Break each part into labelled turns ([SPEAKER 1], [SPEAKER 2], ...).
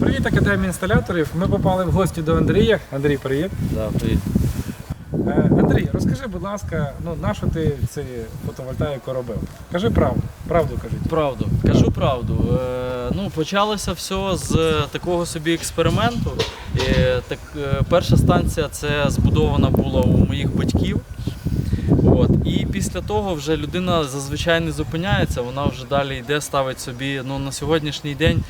[SPEAKER 1] Привіт, Академія інсталяторів. Ми попали в гості до Андрія. Андрій, привіт.
[SPEAKER 2] Да, привіт.
[SPEAKER 1] Е, Андрій, розкажи, будь ласка, ну на що ти цю фотовольтаїку робив? Кажи правду, правду кажіть.
[SPEAKER 2] Правду. Кажу правду. Е, ну, почалося все з такого собі експерименту. Е, так, е, перша станція це збудована була у моїх батьків. От. І після того вже людина зазвичай не зупиняється, вона вже далі йде, ставить собі. Ну, на сьогоднішній день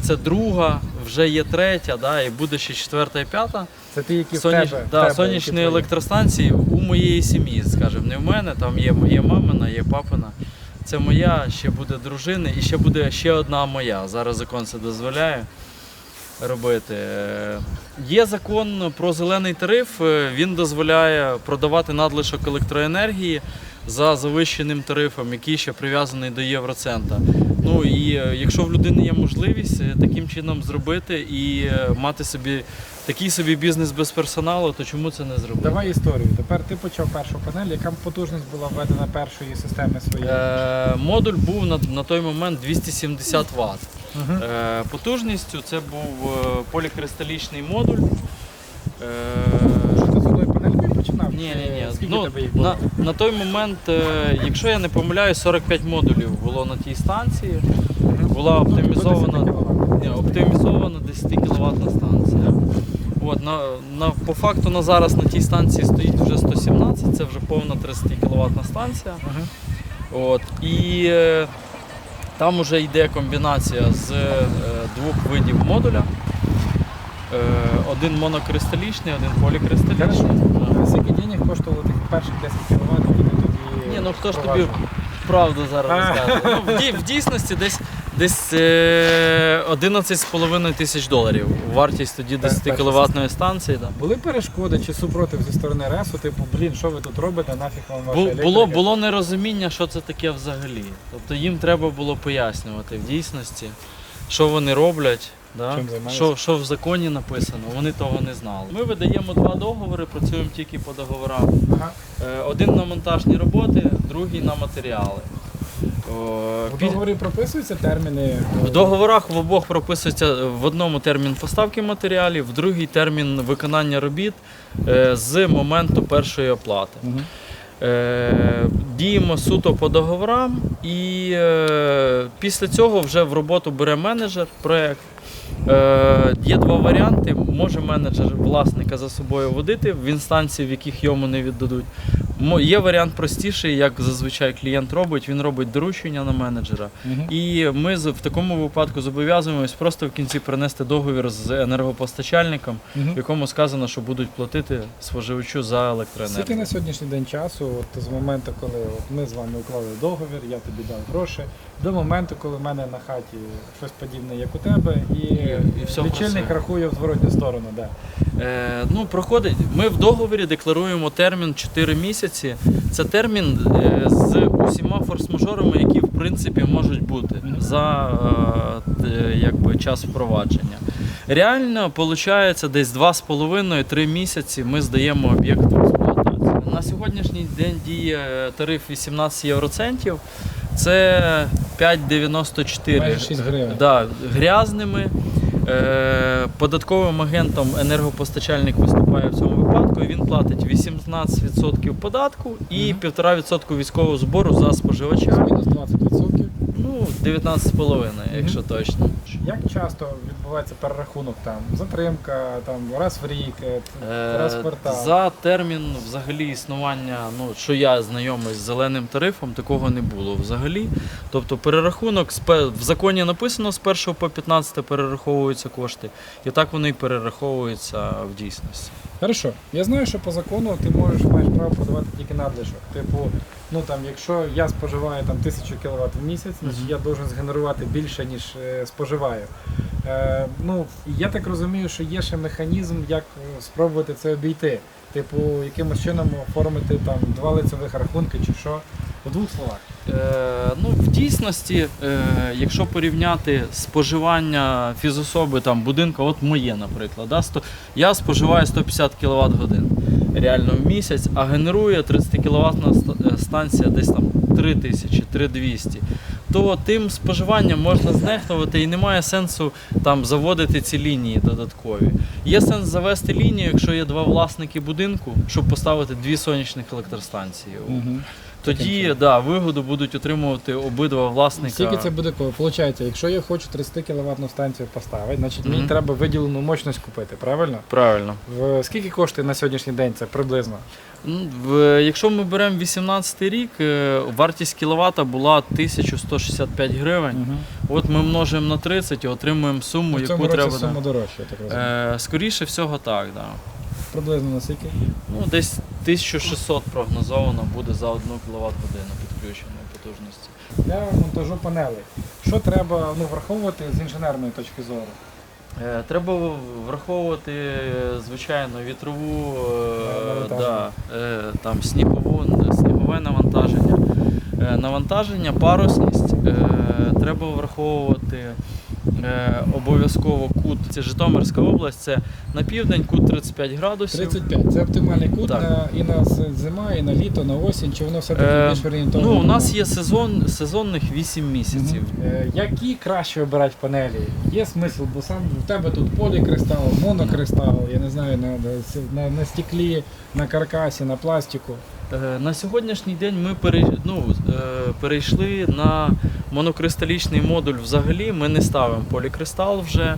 [SPEAKER 2] це друга, вже є третя, да, і буде ще четверта і п'ята.
[SPEAKER 1] Це ті, які
[SPEAKER 2] Соняш...
[SPEAKER 1] в тебе. в
[SPEAKER 2] да,
[SPEAKER 1] тебе,
[SPEAKER 2] сонячні
[SPEAKER 1] які
[SPEAKER 2] електростанції у моєї сім'ї, скажімо, не в мене, там є моя мамина, є папина. Це моя, ще буде дружини і ще буде ще одна моя. Зараз закон це дозволяє робити. Е, Є закон про зелений тариф, е, він дозволяє продавати надлишок електроенергії за завищеним тарифом, який ще прив'язаний до євроцента. Ну і е, якщо в людини є можливість е, таким чином зробити і е, мати собі такий собі бізнес без персоналу, то чому це не зробити?
[SPEAKER 1] Давай історію. Тепер ти почав першу панель. Яка потужність була введена першої системи своєї?
[SPEAKER 2] Е, модуль був на, на той момент 270 Вт.
[SPEAKER 1] Мгм.
[SPEAKER 2] Е, потужністю це був полікристалічний модуль. Е,
[SPEAKER 1] Що ти з одною панелькою починав?
[SPEAKER 2] ні,
[SPEAKER 1] Чи
[SPEAKER 2] ні, ні.
[SPEAKER 1] Скільки
[SPEAKER 2] Ну,
[SPEAKER 1] тебе їх було?
[SPEAKER 2] на, на той момент, е, якщо я не помиляюсь, 45 модулів було на тій станції. Була
[SPEAKER 1] Ну, до 10
[SPEAKER 2] оптимізована, ні, оптимізована 10 кВт станція. От, на, на, по факту на зараз на тій станції стоїть вже 117, це вже повна 30 кВт станція.
[SPEAKER 1] Мгм.
[SPEAKER 2] От, і е, там вже йде комбінація з е, двох видів модуля. Е, один монокристалічний, один полікристалічний.
[SPEAKER 1] Скільки денег коштувало тих перших 10 кВт, які ти тоді
[SPEAKER 2] Ні, ну хто ж тобі правду зараз
[SPEAKER 1] А.
[SPEAKER 2] розкаже? Ну, в, дій- в дійсності десь, десь е, 11,5 тисяч доларів. Вартість тоді 10
[SPEAKER 1] перша
[SPEAKER 2] кВт станції. Да.
[SPEAKER 1] Були перешкоди чи супротив зі сторони РЕСу, типу, блін, що ви тут робите, нафіг вам ваша електрика?
[SPEAKER 2] Було, було нерозуміння, що це таке взагалі. Тобто їм треба було пояснювати в дійсності, що вони роблять. Да?
[SPEAKER 1] Чим займаються?
[SPEAKER 2] Що, що в законі написано, вони того не знали. Ми видаємо два договори, працюємо тільки по договорам.
[SPEAKER 1] Ага.
[SPEAKER 2] Е, Один на монтажні роботи, другий на матеріали. О,
[SPEAKER 1] У
[SPEAKER 2] пі-
[SPEAKER 1] договорі прописуються терміни.
[SPEAKER 2] В договорах в обох прописується в одному термін поставки матеріалів, в другий термін виконання робіт е, з моменту першої оплати.
[SPEAKER 1] Мгм.
[SPEAKER 2] Е, Діємо суто по договорам, і е, після цього вже в роботу бере менеджер проєкт. Е, Є два варіанти. Може менеджер власника за собою водити в інстанції, в яких йому не віддадуть. Є варіант простіший, як зазвичай клієнт робить, він робить доручення на менеджера.
[SPEAKER 1] Мгм.
[SPEAKER 2] І ми в такому випадку зобов'язуємось просто в кінці принести договір з енергопостачальником,
[SPEAKER 1] Мгм.
[SPEAKER 2] в якому сказано, що будуть платити споживачу за
[SPEAKER 1] Скільки на сьогоднішній день часу, от з моменту, коли от ми з вами уклали договір, я тобі дав гроші, до моменту, коли в мене на хаті щось подібне, як у тебе, і,
[SPEAKER 2] І- і все
[SPEAKER 1] лічильник
[SPEAKER 2] працює.
[SPEAKER 1] рахує в зворотню сторону. Да.
[SPEAKER 2] Е, ну, проходить. Ми в договорі декларуємо термін 4 місяці. Це термін е, з усіма форс-мажорами, які в принципі можуть бути за е, якби, час впровадження. Реально, виходить, десь 2,5-3 місяці ми здаємо об'єкт в експлуатацію. На сьогоднішній день діє тариф 18 євроцентів. Це 5,94
[SPEAKER 1] Майже 6 гривень.
[SPEAKER 2] Да, грязними. Е, податковим агентом енергопостачальник виступає в цьому випадку. і Він платить 18% податку і
[SPEAKER 1] Мгм.
[SPEAKER 2] 1,5% військового збору за споживача.
[SPEAKER 1] Мінус 20%.
[SPEAKER 2] Ну, 19,5, якщо точно.
[SPEAKER 1] Як часто відбувається перерахунок там? Затримка, там раз в рік, е, раз в
[SPEAKER 2] Е,
[SPEAKER 1] квартал.
[SPEAKER 2] За термін взагалі існування, ну що я знайомий з зеленим тарифом, такого не було взагалі. Тобто перерахунок в законі написано з 1 по 15 перераховуються кошти, і так вони перераховуються в дійсності.
[SPEAKER 1] Хорошо. Я знаю, що по закону ти можеш маєш право подавати тільки надлишок. Типу, ну там, якщо я споживаю там тисячу кВт в місяць, значить я должен згенерувати більше, ніж е, споживаю. Е, ну, я так розумію, що є ще механізм, як е, спробувати це обійти. Типу, якимось чином оформити там два лицевих рахунки чи що. У двох словах.
[SPEAKER 2] Е, ну, в дійсності, е, якщо порівняти споживання фізособи там, будинка, от моє, наприклад, да, сто, я споживаю 150 кВт годин реально в місяць, а генерує 30 кВт станція десь там 3000 3200. то тим споживанням можна знехтувати і немає сенсу там заводити ці лінії додаткові. Є сенс завести лінію, якщо є два власники будинку, щоб поставити дві сонячних електростанції.
[SPEAKER 1] Мгм.
[SPEAKER 2] Тоді да, вигоду будуть отримувати обидва власника.
[SPEAKER 1] Скільки це буде коли? Получається, якщо я хочу 30 кВт станцію поставити, значить мені треба виділену мощність купити, правильно?
[SPEAKER 2] Правильно.
[SPEAKER 1] В скільки коштує на сьогоднішній день це приблизно?
[SPEAKER 2] Ну, в- Якщо ми беремо 18 рік, е, вартість кіловата була 1165 гривень.
[SPEAKER 1] Угу.
[SPEAKER 2] От ми множимо на 30 і отримуємо суму,
[SPEAKER 1] В цьому
[SPEAKER 2] яку
[SPEAKER 1] році
[SPEAKER 2] треба.
[SPEAKER 1] сума дорожча, так розумію.
[SPEAKER 2] Е, скоріше всього, так. Да.
[SPEAKER 1] Приблизно на скільки?
[SPEAKER 2] Ну, десь 1600 прогнозовано буде за одну кВт годину підключеної потужності.
[SPEAKER 1] Для монтажу панелей. Що треба ну, враховувати з інженерної точки зору?
[SPEAKER 2] Е, Треба враховувати, звичайно, вітрову, е, да, е, там, снігову, снігове навантаження. Е, Навантаження, парусність. е, Треба враховувати обов'язково кут. Це Житомирська область, це на південь кут 35 градусів.
[SPEAKER 1] 35. Це оптимальний кут
[SPEAKER 2] Так.
[SPEAKER 1] на, і на зима, і на літо, на осінь, чи воно все-таки
[SPEAKER 2] Е,
[SPEAKER 1] більш орієнтовано?
[SPEAKER 2] Ну, у нас є сезон, сезонних 8 місяців.
[SPEAKER 1] Е, Які краще обирати панелі? Є смисл, бо сам в тебе тут полікристал, монокристал, я не знаю, на, на, на стеклі, на каркасі, на пластику.
[SPEAKER 2] Е, На сьогоднішній день ми пере, ну, е, перейшли на монокристалічний модуль взагалі. Ми не ставимо полікристал вже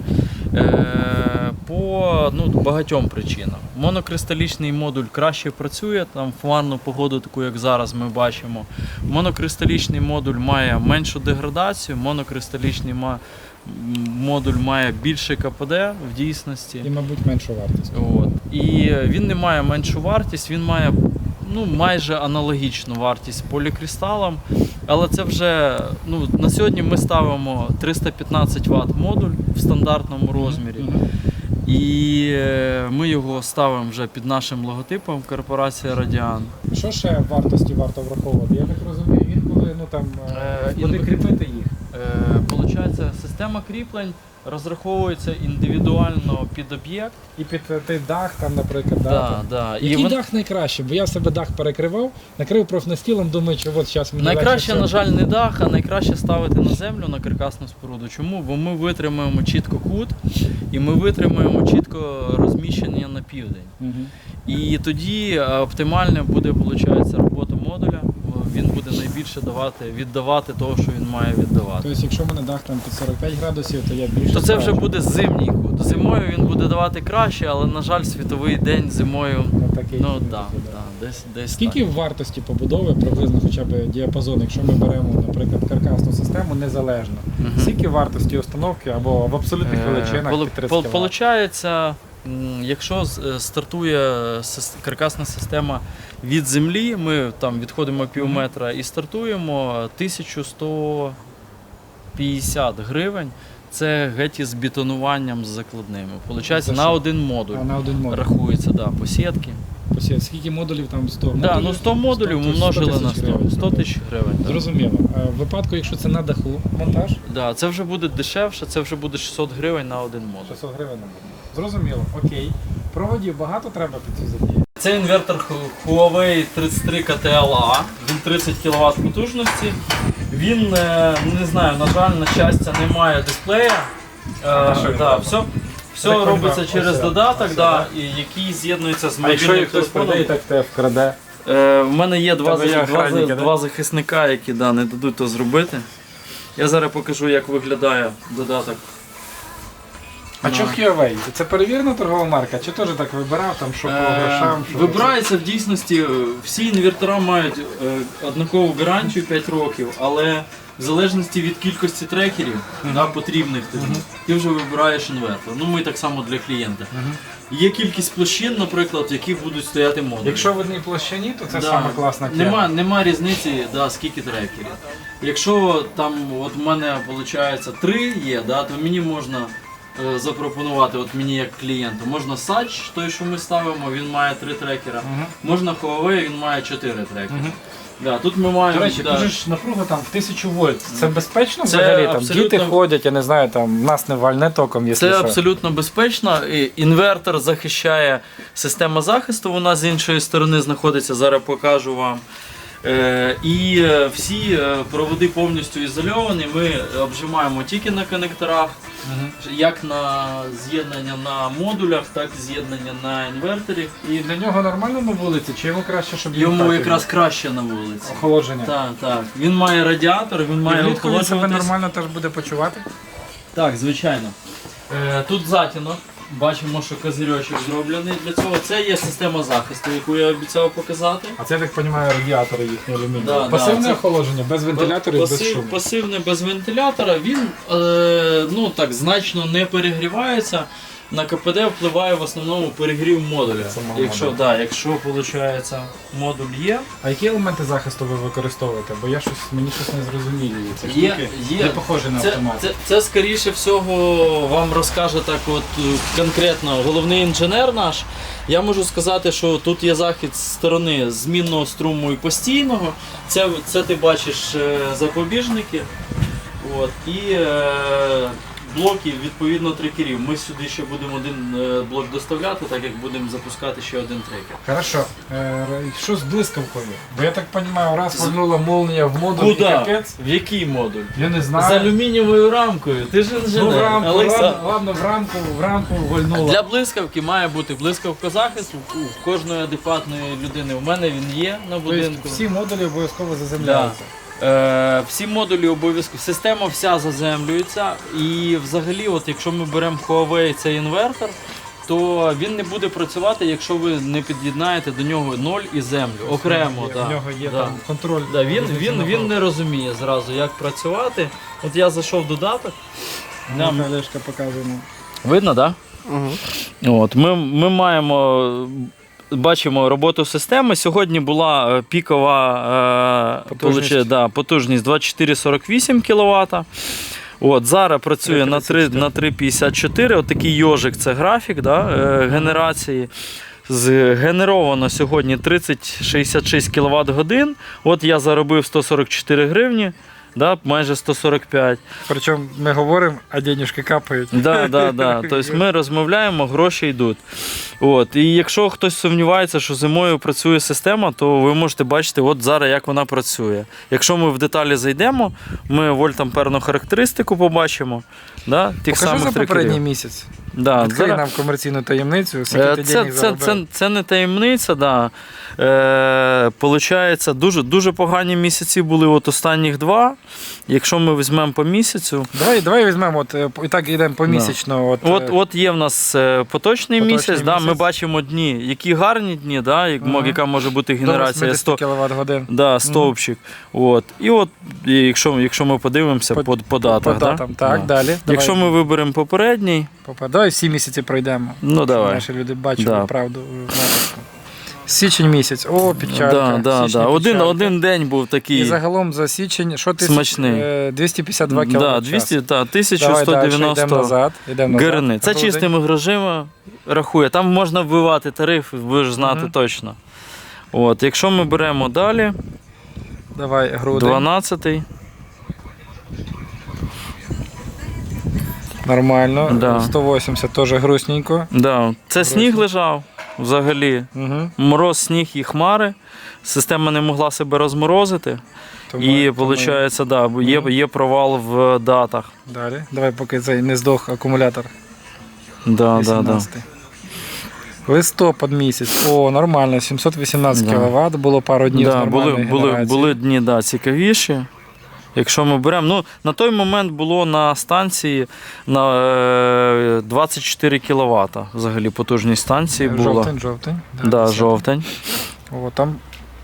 [SPEAKER 2] е, по ну, багатьом причинам. Монокристалічний модуль краще працює, там в хмарну погоду, таку як зараз ми бачимо. Монокристалічний модуль має меншу деградацію, монокристалічний ма- модуль має більше КПД в дійсності.
[SPEAKER 1] І, мабуть, меншу вартість.
[SPEAKER 2] От. І він не має меншу вартість, він має ну, майже аналогічну вартість полікристалам. Але це вже ну, на сьогодні ми ставимо 315 Вт модуль в стандартному розмірі. І е, ми його ставимо вже під нашим логотипом корпорація Радіан.
[SPEAKER 1] Що ще вартості варто враховувати? Я так розумію, інколи ну, там, е,
[SPEAKER 2] Е,
[SPEAKER 1] куди кріпити їх.
[SPEAKER 2] Е, Получається, система кріплень розраховується індивідуально під об'єкт.
[SPEAKER 1] І під той дах, там, наприклад, да,
[SPEAKER 2] Да,
[SPEAKER 1] там.
[SPEAKER 2] да. І
[SPEAKER 1] Який
[SPEAKER 2] вон-
[SPEAKER 1] дах найкраще? Бо я в себе дах перекривав, накрив профнастілом, думаю, що от зараз мені
[SPEAKER 2] Найкраще,
[SPEAKER 1] легше
[SPEAKER 2] на жаль, не дах, а найкраще ставити на землю на каркасну споруду. Чому? Бо ми витримаємо чітко кут і ми витримаємо чітко розміщення на південь.
[SPEAKER 1] Мгм.
[SPEAKER 2] І тоді е, оптимальна буде виходить. Він буде найбільше давати, віддавати того, що він має віддавати.
[SPEAKER 1] Тобто, якщо в мене дах там під 45 градусів, то я більше.
[SPEAKER 2] То це вже буде зимній кут. Зимою він буде давати краще, але, на жаль, світовий день зимою.
[SPEAKER 1] Ну, такий,
[SPEAKER 2] Ну так,
[SPEAKER 1] да.
[SPEAKER 2] да, десь десь.
[SPEAKER 1] Скільки
[SPEAKER 2] так.
[SPEAKER 1] вартості побудови приблизно хоча б діапазон, якщо ми беремо, наприклад, каркасну систему незалежно?
[SPEAKER 2] Мгм.
[SPEAKER 1] Скільки вартості установки або в абсолютних
[SPEAKER 2] Е,
[SPEAKER 1] величинах під 30
[SPEAKER 2] пол-? Получається, якщо е, стартує каркасна система від землі, ми там відходимо пів метра і стартуємо 1150 гривень. Це геть із бетонуванням з закладними. Получається, на один модуль
[SPEAKER 1] на один модуль.
[SPEAKER 2] рахується да, по сітки.
[SPEAKER 1] Скільки модулів там 100
[SPEAKER 2] Да, ну 100 модулів ми
[SPEAKER 1] 100
[SPEAKER 2] множили на 100, 100 тисяч гривень.
[SPEAKER 1] Зрозуміло. А в випадку, якщо це на даху монтаж,
[SPEAKER 2] Да, це вже буде дешевше, це вже буде 600 гривень на один модуль.
[SPEAKER 1] 600 гривень на модуль. Зрозуміло, окей. Проводів багато треба під цю затію?
[SPEAKER 2] Це інвертор Huawei 33 KTLA, він 30 кВт потужності. Він, е, не знаю, на жаль, на щастя, не має дисплея.
[SPEAKER 1] А
[SPEAKER 2] Е, да, все, все
[SPEAKER 1] Так,
[SPEAKER 2] робиться
[SPEAKER 1] ось
[SPEAKER 2] через
[SPEAKER 1] це,
[SPEAKER 2] додаток,
[SPEAKER 1] ось
[SPEAKER 2] да, і, який з'єднується з
[SPEAKER 1] А якщо хтось
[SPEAKER 2] телефоном.
[SPEAKER 1] прийде так тебе вкраде?
[SPEAKER 2] Е, в мене є два,
[SPEAKER 1] Тебе
[SPEAKER 2] за- два,
[SPEAKER 1] да?
[SPEAKER 2] два захисника, які да, не дадуть то зробити. Я зараз покажу, як виглядає додаток.
[SPEAKER 1] А
[SPEAKER 2] Ну.
[SPEAKER 1] чого Huawei? Це перевірена торгова марка? Чи теж так вибирав, там, що по
[SPEAKER 2] Е,
[SPEAKER 1] грошам? Що
[SPEAKER 2] Вибирається в дійсності, е, всі інвертора мають е, однакову гарантію 5 років, але в залежності від кількості трекерів да, потрібних тобі, ти вже вибираєш інвертор. Ну ми так само для клієнта. Є кількість площин, наприклад, в яких будуть стояти модулі.
[SPEAKER 1] Якщо в одній площині, то це
[SPEAKER 2] Да.
[SPEAKER 1] саме класна тема.
[SPEAKER 2] Нема, нема різниці, да, скільки трекерів. Якщо там от в мене виходить три є, да, то мені можна е, запропонувати, от мені як клієнту, можна Сач, той, що ми ставимо, він має три трекера.
[SPEAKER 1] Мгм.
[SPEAKER 2] Можна Huawei, він має чотири трекери.
[SPEAKER 1] Мгм.
[SPEAKER 2] Да, тут ми маємо.
[SPEAKER 1] До речі,
[SPEAKER 2] да,
[SPEAKER 1] дуже ж напруга там в 1000 вольт. Це безпечно
[SPEAKER 2] Це
[SPEAKER 1] взагалі? Там
[SPEAKER 2] абсолютно-
[SPEAKER 1] діти ходять, я не знаю, там нас не вальне током, якщо
[SPEAKER 2] Це
[SPEAKER 1] що.
[SPEAKER 2] абсолютно безпечно. І Інвертор захищає система захисту. Вона з іншої сторони знаходиться. Зараз покажу вам. Е, і е, всі е, проводи повністю ізольовані. Ми обжимаємо тільки на конекторах, як на з'єднання на модулях, так і з'єднання на інвертері.
[SPEAKER 1] І для нього нормально на вулиці, чи йому краще, щоб
[SPEAKER 2] Йому якраз краще на вулиці.
[SPEAKER 1] охолодження.
[SPEAKER 2] Так, так. Він має радіатор, він має
[SPEAKER 1] він себе нормально теж буде почувати.
[SPEAKER 2] Так, звичайно. Тут затінок. Бачимо, що козирьочок зроблений для цього. Це є система захисту, яку я обіцяв показати.
[SPEAKER 1] А це, я так розумію, радіатори їхні алюмінієві.
[SPEAKER 2] Да, да,
[SPEAKER 1] Пасивне
[SPEAKER 2] це-
[SPEAKER 1] охолодження, без вентиляторів, без
[SPEAKER 2] Пасив-
[SPEAKER 1] шуму.
[SPEAKER 2] Пасивне без вентилятора, він е, ну, так, значно не перегрівається. На КПД впливає в основному перегрів модуля.
[SPEAKER 1] Самого
[SPEAKER 2] Якщо,
[SPEAKER 1] модуля.
[SPEAKER 2] да, якщо виходить, модуль є,
[SPEAKER 1] А які елементи захисту ви використовуєте? Бо я щось мені щось не зрозумілі. Ці
[SPEAKER 2] Є-
[SPEAKER 1] штуки
[SPEAKER 2] є.
[SPEAKER 1] не похожі на
[SPEAKER 2] Це,
[SPEAKER 1] автомат.
[SPEAKER 2] це, це скоріше всього вам розкаже так от е, конкретно головний інженер наш. Я можу сказати, що тут є захід з сторони змінного струму і постійного. Це, це ти бачиш е, запобіжники. От, і е, блоки відповідно трекерів. Ми сюди ще будемо один е, блок доставляти, так як будемо запускати ще один трекер.
[SPEAKER 1] Хорошо. Е, що з блискавкою? Бо я так розумію, раз пальнула молнія в модуль і
[SPEAKER 2] Куди?
[SPEAKER 1] капець.
[SPEAKER 2] В який модуль?
[SPEAKER 1] Я не
[SPEAKER 2] З
[SPEAKER 1] знаю.
[SPEAKER 2] алюмінієвою рамкою. Ти ж
[SPEAKER 1] Ну, в
[SPEAKER 2] інженер.
[SPEAKER 1] рамку,
[SPEAKER 2] Олександр.
[SPEAKER 1] ладно, ладно, в рамку, в рамку вольнула.
[SPEAKER 2] Для блискавки має бути блискавка захисту у кожної адекватної людини. У мене він є на
[SPEAKER 1] Тобто
[SPEAKER 2] будинку.
[SPEAKER 1] всі модулі обов'язково заземляються.
[SPEAKER 2] Е, всі модулі обов'язково. Система вся заземлюється. І взагалі, от якщо ми беремо Huawei цей інвертор, то він не буде працювати, якщо ви не під'єднаєте до нього ноль і землю. Окремо.
[SPEAKER 1] Є-
[SPEAKER 2] да.
[SPEAKER 1] В нього є
[SPEAKER 2] Да.
[SPEAKER 1] там контроль.
[SPEAKER 2] Да, він, він, він не розуміє зразу, як працювати. От я зайшов в додаток.
[SPEAKER 1] Нам показує.
[SPEAKER 2] Видно, так? Да? От, ми, ми маємо. Бачимо роботу системи. Сьогодні була е, пікова е,
[SPEAKER 1] Потужність.
[SPEAKER 2] да, потужність 2448 кВт. От, зараз працює на 3, на 3,54. От такий йожик це графік да, е, генерації. Згенеровано сьогодні 30-66 кВт годин. От я заробив 144 гривні, да, майже 145.
[SPEAKER 1] Причому ми говоримо, а денежки капають.
[SPEAKER 2] Да, да, да. Тобто ми розмовляємо, гроші йдуть. От. І якщо хтось сумнівається, що зимою працює система, то ви можете бачити, от зараз як вона працює. Якщо ми в деталі зайдемо, ми вольтамперну характеристику побачимо. Да, тих
[SPEAKER 1] Покажи
[SPEAKER 2] самих
[SPEAKER 1] за попередній місяць.
[SPEAKER 2] Да,
[SPEAKER 1] Відкрий
[SPEAKER 2] зараз-
[SPEAKER 1] нам комерційну таємницю, скільки
[SPEAKER 2] Е,
[SPEAKER 1] ти
[SPEAKER 2] Це, це, це, це не таємниця, да. Е, получається, дуже, дуже погані місяці були от останніх два. Якщо ми візьмемо по місяцю,
[SPEAKER 1] Давай, давай візьмемо, от, е, і так йдемо помісячно. От,
[SPEAKER 2] От,
[SPEAKER 1] е,
[SPEAKER 2] от є в нас поточний,
[SPEAKER 1] Поточний
[SPEAKER 2] місяць, Да, ми бачимо дні, які гарні дні, да, як,
[SPEAKER 1] Ага.
[SPEAKER 2] яка може бути генерація 100,
[SPEAKER 1] кВт годин.
[SPEAKER 2] да, стовпчик. От. І от, і якщо, якщо ми подивимося по, по, датах.
[SPEAKER 1] По
[SPEAKER 2] да?
[SPEAKER 1] так,
[SPEAKER 2] Да.
[SPEAKER 1] далі.
[SPEAKER 2] Якщо ми виберемо попередній,
[SPEAKER 1] Попа- Давай всі місяці пройдемо.
[SPEAKER 2] ну давай.
[SPEAKER 1] Наші люди бачили
[SPEAKER 2] Да.
[SPEAKER 1] правду. Січень місяць. О, печалька.
[SPEAKER 2] Да, да, да. Один, один день був такий.
[SPEAKER 1] І загалом за січень, що ти
[SPEAKER 2] Смачний.
[SPEAKER 1] Е, 252 кВт.
[SPEAKER 2] Да, 200, та,
[SPEAKER 1] Давай далі,
[SPEAKER 2] 1190
[SPEAKER 1] назад. Назад.
[SPEAKER 2] гривень. Це
[SPEAKER 1] Грудень.
[SPEAKER 2] чистими грошима рахує. Там можна вбивати тариф, ви ж знати
[SPEAKER 1] Мгм.
[SPEAKER 2] точно. От, якщо ми беремо далі,
[SPEAKER 1] Давай, грудень.
[SPEAKER 2] 12
[SPEAKER 1] Нормально.
[SPEAKER 2] Да.
[SPEAKER 1] 180 теж грустненько.
[SPEAKER 2] Да. Це
[SPEAKER 1] Грустно.
[SPEAKER 2] сніг лежав взагалі.
[SPEAKER 1] Угу.
[SPEAKER 2] Мороз, сніг і хмари. Система не могла себе розморозити. і виходить, да, є,
[SPEAKER 1] Мгм.
[SPEAKER 2] є провал в датах.
[SPEAKER 1] Далі. Давай, поки цей не здох акумулятор.
[SPEAKER 2] Да, да, да.
[SPEAKER 1] Листопад місяць. О, нормально, 718
[SPEAKER 2] Да.
[SPEAKER 1] кВт, було пару днів з
[SPEAKER 2] Да, були, були, були дні да, цікавіші. Якщо ми беремо, ну на той момент було на станції на е, 24 кВт. Взагалі потужність станції була.
[SPEAKER 1] Жовтень, жовтень.
[SPEAKER 2] Да,
[SPEAKER 1] це-
[SPEAKER 2] жовтень.
[SPEAKER 1] О, там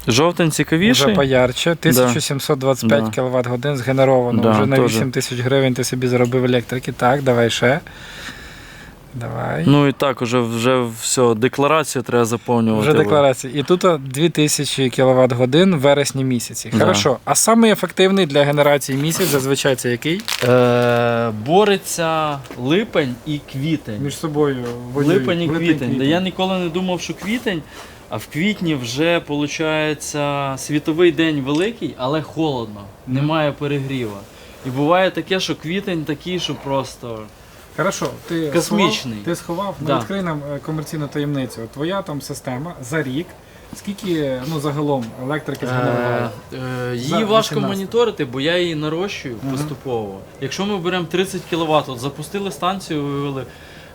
[SPEAKER 2] Жовтень
[SPEAKER 1] вже
[SPEAKER 2] цікавіший.
[SPEAKER 1] поярче. 1725
[SPEAKER 2] Да.
[SPEAKER 1] кВт годин згенеровано.
[SPEAKER 2] Да,
[SPEAKER 1] вже на 8 тисяч гривень ти собі заробив електрики. Так, давай ще. Давай.
[SPEAKER 2] Ну і так, уже вже все, декларацію треба заповнювати.
[SPEAKER 1] Вже декларація. І тут 2000 кВт годин в вересні місяці.
[SPEAKER 2] Да.
[SPEAKER 1] Хорошо. А самий ефективний для генерації місяць зазвичай це який?
[SPEAKER 2] Е, бореться липень і квітень.
[SPEAKER 1] Між собою
[SPEAKER 2] Липень і квітень. Да Я ніколи не думав, що квітень, а в квітні вже виходить світовий день великий, але холодно, немає перегріва. І буває таке, що квітень такий, що просто.
[SPEAKER 1] Хорошо, ти
[SPEAKER 2] Космічний.
[SPEAKER 1] Сховав, ти сховав, ну,
[SPEAKER 2] Да.
[SPEAKER 1] відкрий нам е, комерційну таємницю. Твоя там система за рік Скільки ну, загалом електрики згенерували?
[SPEAKER 2] Е, е, Її
[SPEAKER 1] За
[SPEAKER 2] важко
[SPEAKER 1] 18.
[SPEAKER 2] моніторити, бо я її нарощую поступово. Якщо ми беремо 30 кВт, от запустили станцію, вивели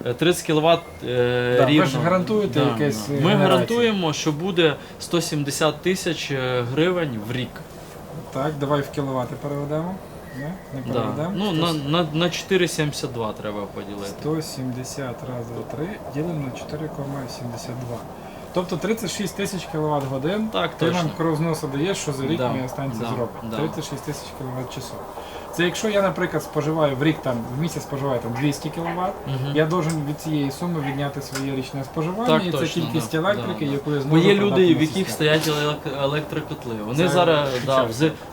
[SPEAKER 2] е, 30 кВт е,
[SPEAKER 1] Да, ви
[SPEAKER 2] рівно.
[SPEAKER 1] ж гарантуєте якесь, е,
[SPEAKER 2] Ми
[SPEAKER 1] генерацію?
[SPEAKER 2] гарантуємо, що буде 170 тисяч е, гривень в рік.
[SPEAKER 1] Так, давай в кіловати переведемо. Не, не
[SPEAKER 2] Да. Ну, на, на, на 4,72 треба поділити.
[SPEAKER 1] 170 раз 2, 3 ділимо на 4,72. Тобто 36 тисяч кВт годин.
[SPEAKER 2] Так,
[SPEAKER 1] Ти
[SPEAKER 2] точно.
[SPEAKER 1] нам кров з носа даєш, що за рік
[SPEAKER 2] Да,
[SPEAKER 1] моя станція
[SPEAKER 2] да,
[SPEAKER 1] зробить.
[SPEAKER 2] да.
[SPEAKER 1] 36 тисяч кВт часов. Це якщо я, наприклад, споживаю в рік там в місяць споживаю там 200 кВт,
[SPEAKER 2] Мгм.
[SPEAKER 1] я должен від цієї суми відняти своє річне споживання,
[SPEAKER 2] Так,
[SPEAKER 1] і це
[SPEAKER 2] точно,
[SPEAKER 1] кількість
[SPEAKER 2] да,
[SPEAKER 1] електрики,
[SPEAKER 2] да,
[SPEAKER 1] яку я
[SPEAKER 2] Бо є люди, в яких стоять елек- електрокотли. Вони
[SPEAKER 1] Це
[SPEAKER 2] зараз да,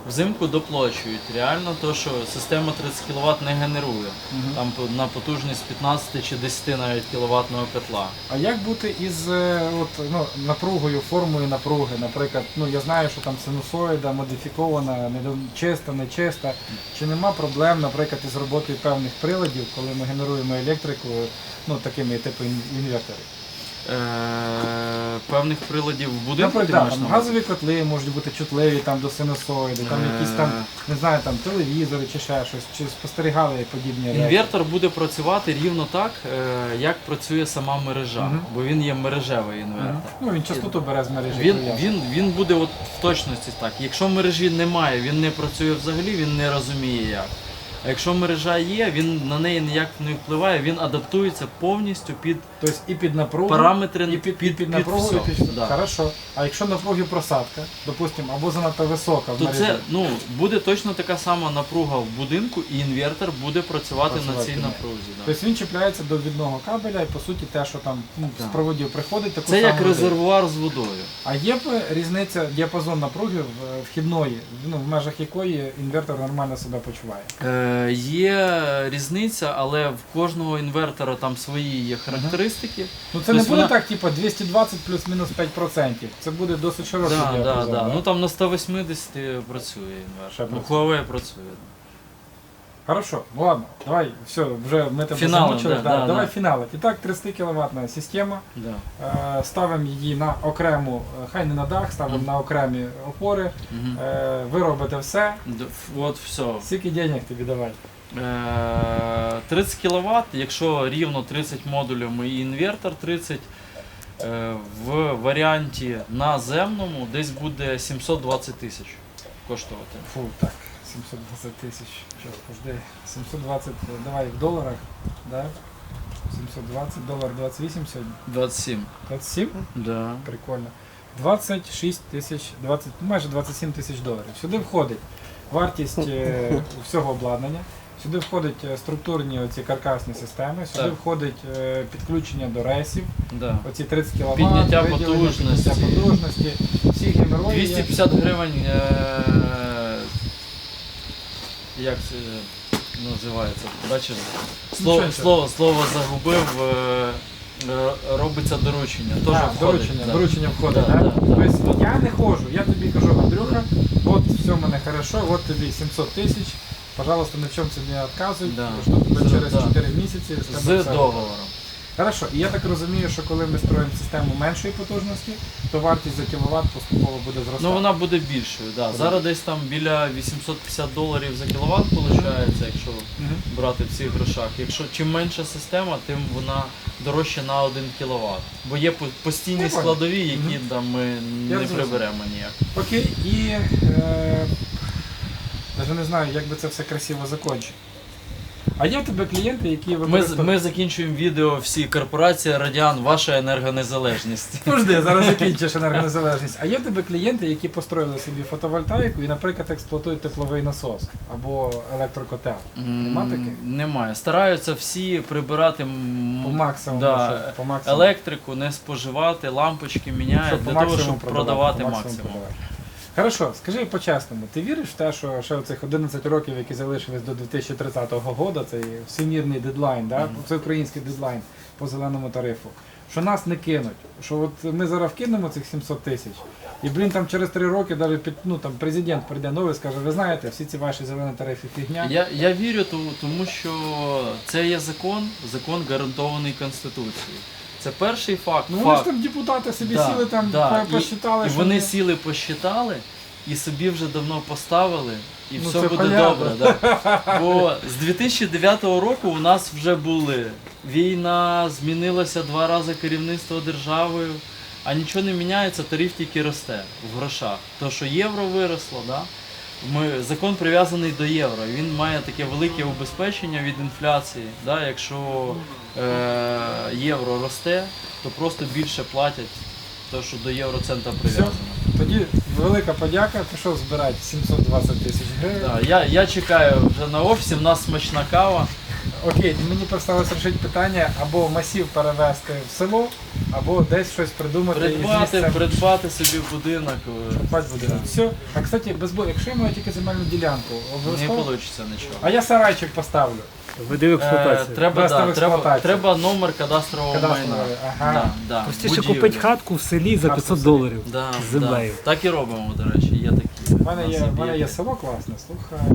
[SPEAKER 2] взимку доплачують. Реально, то, що система 30 кВт не генерує.
[SPEAKER 1] Мгм.
[SPEAKER 2] Там на потужність 15 чи 10 навіть кіловатного котла.
[SPEAKER 1] А як бути із е, от, ну, напругою, формою напруги? Наприклад, ну я знаю, що там синусоїда модифікована, чиста, нечиста. Чи нема проблем, наприклад, із роботою певних приладів, коли ми генеруємо електрику, ну такими типу ін- інверторів?
[SPEAKER 2] Е, певних приладів в будинку
[SPEAKER 1] Наприклад,
[SPEAKER 2] ти
[SPEAKER 1] да, там
[SPEAKER 2] увазі?
[SPEAKER 1] газові котли можуть бути чутливі там до синусоїди, там
[SPEAKER 2] Е.
[SPEAKER 1] якісь там, не знаю, там телевізори чи ще щось, чи спостерігали подібні речі?
[SPEAKER 2] Інвертор буде працювати рівно так, е, як працює сама мережа,
[SPEAKER 1] Мгм.
[SPEAKER 2] бо він є мережевий інвертор.
[SPEAKER 1] Мгм. Ну він частоту бере з мережі.
[SPEAKER 2] Він, він, він буде от в точності так. Якщо мережі немає, він не працює взагалі, він не розуміє як. А якщо мережа є, він на неї ніяк не впливає, він адаптується повністю під
[SPEAKER 1] Тобто і під напругу,
[SPEAKER 2] параметри
[SPEAKER 1] і під,
[SPEAKER 2] під,
[SPEAKER 1] під,
[SPEAKER 2] під,
[SPEAKER 1] напругу,
[SPEAKER 2] все.
[SPEAKER 1] і під...
[SPEAKER 2] Да.
[SPEAKER 1] Хорошо. А якщо напруги просадка, допустимо, або занадто висока в
[SPEAKER 2] То
[SPEAKER 1] мережі,
[SPEAKER 2] це ну, буде точно така сама напруга в будинку, і інвертор буде працювати, на
[SPEAKER 1] Працювати
[SPEAKER 2] цій
[SPEAKER 1] на-
[SPEAKER 2] напрузі. Да.
[SPEAKER 1] тобто він чіпляється до відного кабеля і по суті те, що там ну,
[SPEAKER 2] Да.
[SPEAKER 1] з проводів приходить, таку
[SPEAKER 2] Це як
[SPEAKER 1] саму
[SPEAKER 2] резервуар з водою.
[SPEAKER 1] А є б різниця діапазон напруги в- вхідної, ну, в межах якої інвертор нормально себе почуває.
[SPEAKER 2] Е, є різниця, але в кожного інвертора там свої є характеристики.
[SPEAKER 1] Ну це не
[SPEAKER 2] Тобто
[SPEAKER 1] буде
[SPEAKER 2] вона-
[SPEAKER 1] так, типу 220 плюс-мінус 5%. Це буде досить широкий
[SPEAKER 2] Да, да, да. Ну там на 180 працює
[SPEAKER 1] Ще
[SPEAKER 2] інвертор. Ну,
[SPEAKER 1] працює.
[SPEAKER 2] Huawei працює.
[SPEAKER 1] Хорошо, ладно, давай, все, вже ми тебе
[SPEAKER 2] Фіналом,
[SPEAKER 1] замучили.
[SPEAKER 2] да,
[SPEAKER 1] Да,
[SPEAKER 2] да,
[SPEAKER 1] давай
[SPEAKER 2] да.
[SPEAKER 1] фінали. І так, 30 кВт система.
[SPEAKER 2] Да.
[SPEAKER 1] Е, Ставимо її на окрему, е, хай не на дах, ставимо
[SPEAKER 2] Мгм.
[SPEAKER 1] на окремі опори.
[SPEAKER 2] Мгм.
[SPEAKER 1] Е, Ви робите все.
[SPEAKER 2] Д- ф- От все.
[SPEAKER 1] Скільки денег тобі давай?
[SPEAKER 2] Е, 30 кВт, якщо рівно 30 модулів і інвертор 30, е, в варіанті наземному десь буде 720 тисяч коштувати.
[SPEAKER 1] Фу, так, 720 тисяч. Чого, подожди. 720, е, давай в доларах. Да? 720, долар 28 сьогодні.
[SPEAKER 2] 27.
[SPEAKER 1] 27?
[SPEAKER 2] Да.
[SPEAKER 1] Прикольно. 26 тисяч, 20, ну, майже 27 тисяч доларів. Сюди входить вартість е, всього обладнання, сюди входять е, структурні оці каркасні системи, сюди
[SPEAKER 2] Так.
[SPEAKER 1] входить е, підключення до рейсів,
[SPEAKER 2] Да.
[SPEAKER 1] оці 30 кВт,
[SPEAKER 2] Підняття потужності.
[SPEAKER 1] підняття потужності, всі геморої.
[SPEAKER 2] 250 гривень. Е, як це називається? Бачиш, слово,
[SPEAKER 1] Нічого
[SPEAKER 2] слово, слово загубив, е, е, робиться доручення. Теж
[SPEAKER 1] А,
[SPEAKER 2] входить,
[SPEAKER 1] доручення,
[SPEAKER 2] да.
[SPEAKER 1] доручення входить,
[SPEAKER 2] Да,
[SPEAKER 1] так?
[SPEAKER 2] да, да.
[SPEAKER 1] Тобто я не ходжу, я тобі кажу, Андрюха, от все в мене хорошо, от тобі 700 тисяч, пожалуйста, ні в чому це не відказуй,
[SPEAKER 2] Да.
[SPEAKER 1] що тебе
[SPEAKER 2] З-
[SPEAKER 1] через
[SPEAKER 2] да.
[SPEAKER 1] 4 місяці з тебе
[SPEAKER 2] З
[SPEAKER 1] все
[SPEAKER 2] договором.
[SPEAKER 1] Хорошо, і я так розумію, що коли ми строїмо систему меншої потужності, то вартість за кіловат поступово буде зростати.
[SPEAKER 2] Ну вона буде більшою. Да. Зараз десь там біля 850 доларів за кіловат виходить, якщо брати в цих грошах. Якщо чим менша система, тим вона дорожча на 1 кВт. Бо є постійні складові, які там ми не приберемо ніяк.
[SPEAKER 1] Окей, і е, навіть не знаю, як би це все красиво закінчити. А є в тебе клієнти, які
[SPEAKER 2] Ми, з-
[SPEAKER 1] використовують...
[SPEAKER 2] ми закінчуємо відео всі корпорація Радіан, ваша енергонезалежність.
[SPEAKER 1] Подожди, зараз закінчиш енергонезалежність. А є в тебе клієнти, які построїли собі фотовольтаїку і, наприклад, експлуатують тепловий насос або електрокотел. Нема
[SPEAKER 2] М,
[SPEAKER 1] таких?
[SPEAKER 2] Немає. Стараються всі прибирати м,
[SPEAKER 1] По максимуму,
[SPEAKER 2] да,
[SPEAKER 1] щоб по максимуму.
[SPEAKER 2] електрику, не споживати, лампочки міняють
[SPEAKER 1] Щоб
[SPEAKER 2] для того,
[SPEAKER 1] максимуму
[SPEAKER 2] щоб продавати
[SPEAKER 1] по
[SPEAKER 2] максимум.
[SPEAKER 1] продавати. Хорошо, скажи по-чесному, ти віриш в те, що ще цих 11 років, які залишились до 2030 року, цей всемірний дедлайн, да?
[SPEAKER 2] Мгм.
[SPEAKER 1] це український дедлайн по зеленому тарифу, що нас не кинуть, що от ми зараз вкинемо цих 700 тисяч, і блін там через 3 роки навіть під, ну, там, президент прийде новий і скаже, ви знаєте, всі ці ваші зелені тарифи фігня.
[SPEAKER 2] Я, я вірю, тому що це є закон, закон гарантований Конституцією. Це перший факт.
[SPEAKER 1] Ну вони ж
[SPEAKER 2] факт.
[SPEAKER 1] там депутати собі
[SPEAKER 2] Да,
[SPEAKER 1] сіли там,
[SPEAKER 2] да.
[SPEAKER 1] по- посчитали,
[SPEAKER 2] І
[SPEAKER 1] що
[SPEAKER 2] вони
[SPEAKER 1] вони-
[SPEAKER 2] сіли, посчитали, і собі вже давно поставили, і
[SPEAKER 1] Ну,
[SPEAKER 2] все
[SPEAKER 1] це
[SPEAKER 2] буде
[SPEAKER 1] понятно.
[SPEAKER 2] добре. Да. Бо з 2009 року у нас вже були війна, змінилося два рази керівництво державою, а нічого не міняється, тариф тільки росте в грошах. То, що євро виросло, да? Ми, закон прив'язаний до євро. Він має таке велике убезпечення від інфляції. Да? Якщо е, євро росте, то просто більше платять, то, що до євроцента прив'язано.
[SPEAKER 1] Тоді велика подяка, пішов збирати 720 тисяч гривень.
[SPEAKER 2] Да, я, я чекаю вже на офісі, в нас смачна кава.
[SPEAKER 1] Окей, мені просто рішити питання або масів перевезти в село, або десь щось придумати із
[SPEAKER 2] Придбати,
[SPEAKER 1] місцем.
[SPEAKER 2] придбати собі будинок. е,
[SPEAKER 1] будинок. Все. А кстати, без бо- якщо я маю тільки земельну ділянку,
[SPEAKER 2] Не
[SPEAKER 1] обов'язково.
[SPEAKER 2] вийде нічого.
[SPEAKER 1] А я сарайчик поставлю.
[SPEAKER 3] Веди в
[SPEAKER 2] Е,
[SPEAKER 3] експлуатацію.
[SPEAKER 2] треба, да, треба,
[SPEAKER 1] експлуатацію.
[SPEAKER 2] треба номер кадастрового
[SPEAKER 1] Кадастровий,
[SPEAKER 2] майна.
[SPEAKER 1] ага.
[SPEAKER 2] Да, да,
[SPEAKER 3] Простіше
[SPEAKER 2] будівлі.
[SPEAKER 3] купити хатку в селі за 500
[SPEAKER 1] селі.
[SPEAKER 3] доларів
[SPEAKER 2] Да,
[SPEAKER 3] з землею.
[SPEAKER 2] Да. Так і робимо, до речі, є такі.
[SPEAKER 1] У мене є, в мене є село класне, слухай.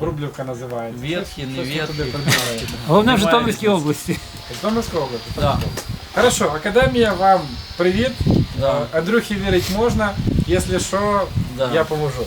[SPEAKER 1] Врублівка, називається.
[SPEAKER 2] Ветхі, не
[SPEAKER 1] щось ми туди
[SPEAKER 2] ветхі.
[SPEAKER 1] придумаємо.
[SPEAKER 3] Головне в
[SPEAKER 2] Немає
[SPEAKER 3] Житомирській
[SPEAKER 2] різниці.
[SPEAKER 3] області.
[SPEAKER 1] Житомирська область.
[SPEAKER 2] Да.
[SPEAKER 1] Хорошо, академія вам привіт.
[SPEAKER 2] Да.
[SPEAKER 1] Андрюхі вірить можна. Якщо що,
[SPEAKER 2] Да.
[SPEAKER 1] я поможу.